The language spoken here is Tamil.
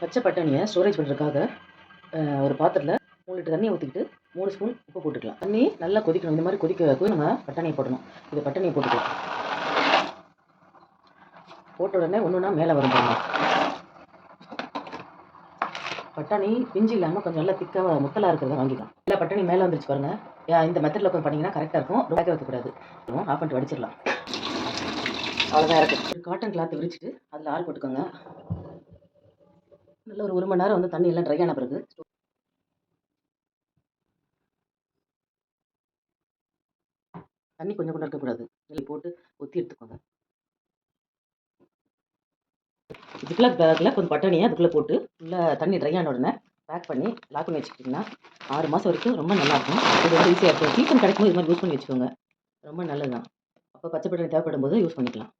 பச்சை பட்டாணியை ஸ்டோரேஜ் பண்ணுறதுக்காக ஒரு பாத்திரத்தில் மூணு லிட்டர் தண்ணியை ஊற்றிக்கிட்டு மூணு ஸ்பூன் உப்பு போட்டுக்கலாம். தண்ணி நல்லா கொதிக்கணும். இந்த மாதிரி கொதிக்க கொதி நம்ம பட்டாணியை போடணும். இது பட்டாணியை போட்டுக்கலாம். போட்ட உடனே ஒன்று ஒன்றா மேலே வரும் பாருங்க. பட்டாணி பிஞ்சு இல்லாமல் கொஞ்சம் நல்லா திக்காக முத்தலாக இருக்கிறத வாங்கிக்கலாம். இல்லை பட்டாணி மேலே வந்துருச்சு பாருங்கள் இந்த மெத்தடில் கொஞ்சம் பண்ணிங்கன்னா கரெக்டாக இருக்கும். ரொம்ப வைக்கக்கூடாது. ஆஃப் பண்ணிட்டு வடிச்சிடலாம். அவ்வளோதான் இருக்குது ஒரு காட்டன் கிளாத் விரிச்சிட்டு அதில் ஆள் போட்டுக்கோங்க. நல்ல ஒரு ஒரு மணி நேரம் வந்து தண்ணி எல்லாம் ட்ரை ஆன பிறகு. தண்ணி கொஞ்சம் கூட இருக்கக்கூடாது நெல் போட்டு ஒத்தி எடுத்துக்கோங்க. இதுக்குள்ள பேக்கில் கொஞ்சம் பட்டாணியை அதுக்குள்ளே போட்டு ஃபுல்லாக தண்ணி ட்ரை ஆன உடனே பேக் பண்ணி லாக் பண்ணி வச்சுக்கிட்டிங்கன்னா ஆறு மாதம் வரைக்கும் ரொம்ப நல்லாயிருக்கும் இது வந்து ஈஸியாக இருக்கும். சீசன் கிடைக்கும்போது இது மாதிரி யூஸ் பண்ணி வச்சுக்கோங்க. ரொம்ப நல்லது தான் அப்போ பச்சை பட்டாணி தேவைப்படும் போது யூஸ் பண்ணிக்கலாம்.